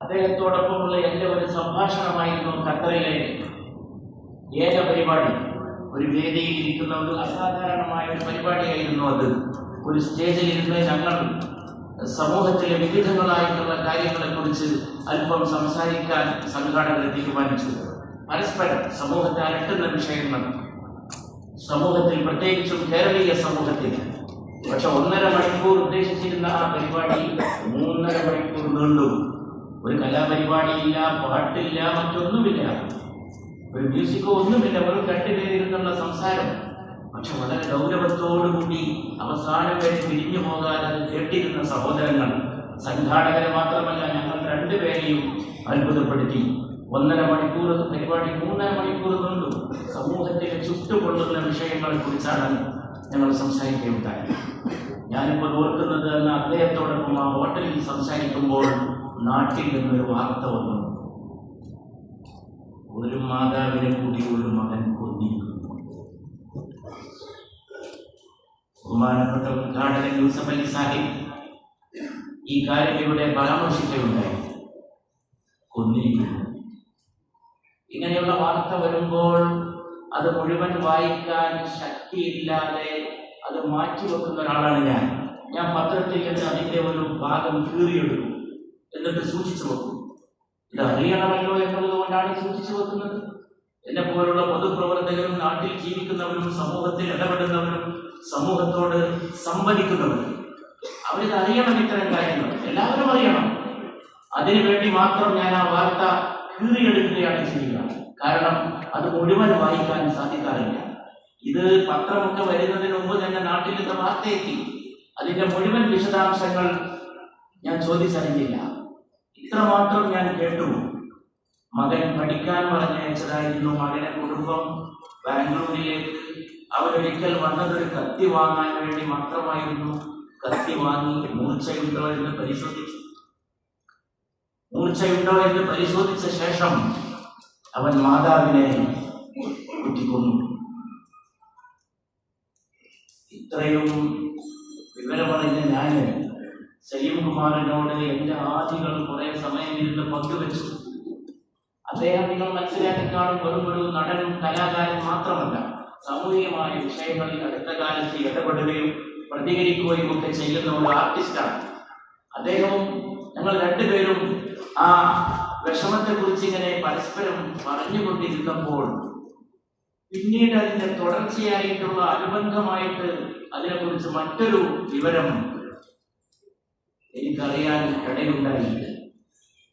അദ്ദേഹത്തോടൊപ്പമുള്ള എന്റെ ഒരു സംഭാഷണമായിരുന്നു ഖത്തറിലെ ഏക പരിപാടി. ഒരു വേദിയിൽ ഇരിക്കുന്ന ഒരു അസാധാരണമായ ഒരു പരിപാടിയായിരുന്നു അത്. ഒരു സ്റ്റേജിൽ ഇരുന്ന് ഞങ്ങൾ സമൂഹത്തിലെ വിവിധങ്ങളായിട്ടുള്ള കാര്യങ്ങളെക്കുറിച്ച് അല്പം സംസാരിക്കാൻ സംഘാടകർ തീരുമാനിച്ചു. പരസ്പരം സമൂഹത്തെ അലട്ടുന്ന വിഷയങ്ങൾ സമൂഹത്തിൽ പ്രത്യേകിച്ചും കേരളീയ സമൂഹത്തിൽ. പക്ഷെ ഒന്നര മണിക്കൂർ ഉദ്ദേശിച്ചിരുന്ന ആ പരിപാടി മൂന്നര മണിക്കൂർ നീണ്ടു. ഒരു കലാപരിപാടിയില്ല പാട്ടില്ല മറ്റൊന്നുമില്ല. ഒരു മ്യൂസിക്കോ ഒന്നുമില്ല വെറും രണ്ടുപേരിരുന്നുള്ള സംസാരം. പക്ഷെ വളരെ ഗൗരവത്തോടുകൂടി അവസാനം വരെ പിരിഞ്ഞു പോകാൻ അത് കേട്ടിരുന്ന സഹോദരങ്ങൾ സംഘാടകരെ മാത്രമല്ല ഞങ്ങൾ രണ്ടുപേരെയും അത്ഭുതപ്പെടുത്തി. ഒന്നര മണിക്കൂർ പരിപാടി മൂന്നര മണിക്കൂർ കൊണ്ട് സമൂഹത്തിലെ ചുട്ടുകൊള്ളുന്ന വിഷയങ്ങളെ കുറിച്ചാണ് ഞങ്ങൾ സംസാരിക്കുകയുണ്ടായത് ഞാനിപ്പോൾ ഓർക്കുന്നത് അന്ന് അദ്ദേഹത്തോടൊപ്പം ആ ഹോട്ടലിൽ സംസാരിക്കുമ്പോൾ നാട്ടിൽ നിന്നൊരു വാർത്ത വന്നു ഒരു മാതാവിനെ കൂടി ഒരു മകൻ കൊന്നിരിക്കുന്നു. ബഹുമാനപ്പെട്ട ഉദ്ഘാടകൻ യൂസഫ് അലി സാഹിബ് ഈ കാര്യം ഇവിടെ പരാമർശിക്കുകയുണ്ടായി. കൊന്നിരിക്കുന്നു. ഇങ്ങനെയുള്ള വാർത്ത വരുമ്പോൾ അത് മുഴുവൻ വായിക്കാൻ ശക്തിയില്ലാതെ അത് മാറ്റിവെക്കുന്ന ഒരാളാണ് ഞാൻ. ഞാൻ പത്രത്തിൽ നിന്ന് അതിന്റെ ഒരു ഭാഗം കീറിയെടുക്കും. എന്നിട്ട് സൂക്ഷിച്ചു വെക്കും. ഇത് അറിയണമല്ലോ എന്നുള്ളത് കൊണ്ടാണ് സൂക്ഷിച്ചു വെക്കുന്നത്. എന്നെ പോലുള്ള പൊതുപ്രവർത്തകരും നാട്ടിൽ ജീവിക്കുന്നവരും സമൂഹത്തിൽ ഇടപെടുന്നവരും സമൂഹത്തോട് സംവദിക്കുന്നവരും അവരിത് അറിയണം ഇത്തരം കാര്യങ്ങൾ. എല്ലാവരും അറിയണം. അതിനുവേണ്ടി മാത്രം ഞാൻ ആ വാർത്ത കീറിയെടുക്കുകയാണ് ചെയ്യുക. കാരണം അത് മുഴുവൻ വായിക്കാൻ സാധിക്കാറില്ല. ഇത് പത്രമൊക്കെ വരുന്നതിന് മുമ്പ് തന്നെ നാട്ടിലിത്തെ വാർത്തയെത്തി അതിന്റെ മുഴുവൻ വിശദാംശങ്ങൾ ഞാൻ ചോദിച്ചറിഞ്ഞില്ല. ഇത്രമാത്രം ഞാൻ കേട്ടു. മകൻ പഠിക്കാൻ പറഞ്ഞയച്ചതായിരുന്നു. മകനെ കുടുംബം ബാംഗ്ലൂരിലേക്ക് അവരൊരിക്കൽ വന്നത് ഒരു കത്തി വാങ്ങാൻ വേണ്ടി മാത്രമായിരുന്നു കത്തി വാങ്ങി മൂർച്ചയുണ്ടോ എന്ന് പരിശോധിച്ചു. മൂർച്ചയുണ്ടോ എന്ന് പരിശോധിച്ച ശേഷം അവൻ മാതാവിനെ കുത്തിക്കൊന്നു. ഇത്രയും വിവരമറിഞ്ഞ ഞാൻ സലീം എന്റെ ആദികൾ കുറെ സമയം ഇരുന്ന് പങ്കുവെച്ചു. അദ്ദേഹം നിങ്ങൾ മനസ്സിലാക്കി കാണും വെറും ഒരു നടനും കലാകാരൻ മാത്രമല്ല സാമൂഹികമായ വിഷയങ്ങളിൽ അടുത്ത കാലത്ത് ഇടപെടുകയും പ്രതികരിക്കുകയും ഒക്കെ ചെയ്യുന്ന ഒരു ആർട്ടിസ്റ്റാണ് അദ്ദേഹവും ഞങ്ങൾ രണ്ടുപേരും ആ വിഷമത്തെക്കുറിച്ച് ഇങ്ങനെ പരസ്പരം പറഞ്ഞുകൊണ്ടിരുന്നപ്പോൾ പിന്നീട് അതിന്റെ തുടർച്ചയായിട്ടുള്ള അനുബന്ധമായിട്ട് അതിനെക്കുറിച്ച് മറ്റൊരു വിവരം എനിക്കറിയാൻ ഇടയുണ്ടായി